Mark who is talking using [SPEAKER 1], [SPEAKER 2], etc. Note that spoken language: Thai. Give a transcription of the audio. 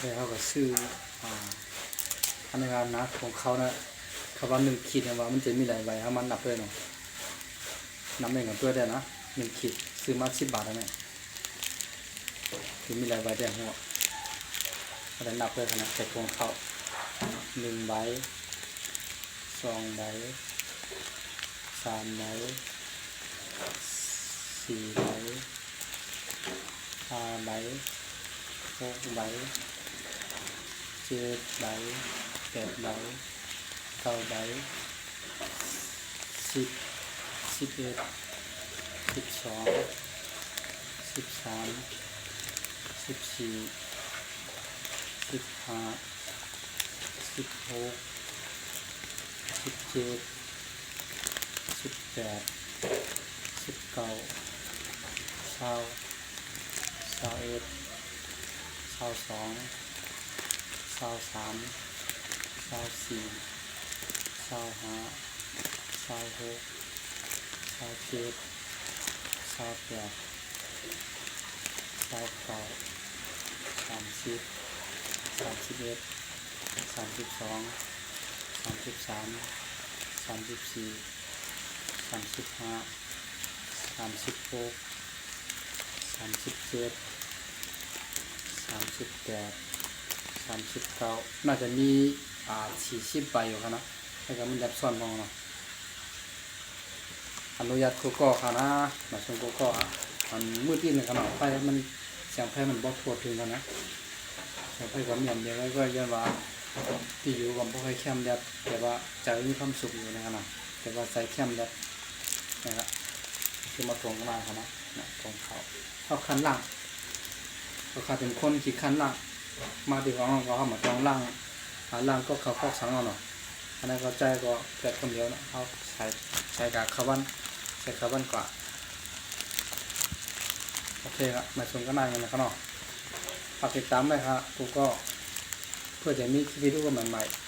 [SPEAKER 1] แต่เขาก็ซื้ออ่าพนักงานนะของเขานะคำว่าหนึ่งขีดนี่ยว่ามันจะมีหลายใบถ้ามันนับด้วยเนาะนับเองกับตัวได้นะหนึ่งขีดซื้อมาสิบบาทแล้วเนี่ยคือมีหลายใบได้หัวก็ได้นับด้วยขนาดแต่ของเขาหนึ่งใบสองใบสามใบสี่ใบห้าใบ หกใบเจ็ดใบแปดใบเก้าใบสิบสิบเอ็ดสิบสอง สิบสามสิบสี่สิบห้าสิบหกสิบเจ็ดสิบแปดสิบเก้าเศร้าเศร้าเอ็ดเศร้าสองเศร้าสามเศร้าสี่ข้าห้าข้าหกเศร้าเจ็ดเศร้าแปดเศร้าเก้าสามสิบสามสิบเอ็ดสามสิบสองสามสิบสามสามสิบสี่สามสิบห้าสามสิบหกสามสิบเจ็ด สิบแปดสามสิบเก้าน่าจะมีอ่าสี่สิบใบอยู่ครับนะให้กับมันยับซ้อนมองเนาะอนุญาตกูก็ค่ะนะมาชมกูก็อะมันมืดที่หนึ่งขนาดไฟมันเสียงไฟมันบอกทั่วถึงกันนะเสียงไฟกับเมียนเดียวก็ยันว่าที่อยู่กับพวกไฟเข้มแดดแต่ว่าใจมีความสุขอยู่ในขณะแต่ว่าใจเข้มแดดนะครับคือมาตรงมาครับนะตรงเขาเขาคันล่าง เขาดเป็นคนขี่คันล่างมาดีของเราเขามาตรงล่างหาล่างก็เขาฟอกสังเอาหนาะอันนั้นเขาใจก็เกิดคนเดียวนะเขาใช้ใช้กากคาร์บอนใช้คาร์บอนกว่าโอเคครับมาชมกันได้กันนะครับเนาะฝากติดตามด้วยครับกูก็เพื่อจะมีวิดีโอใหม่ๆ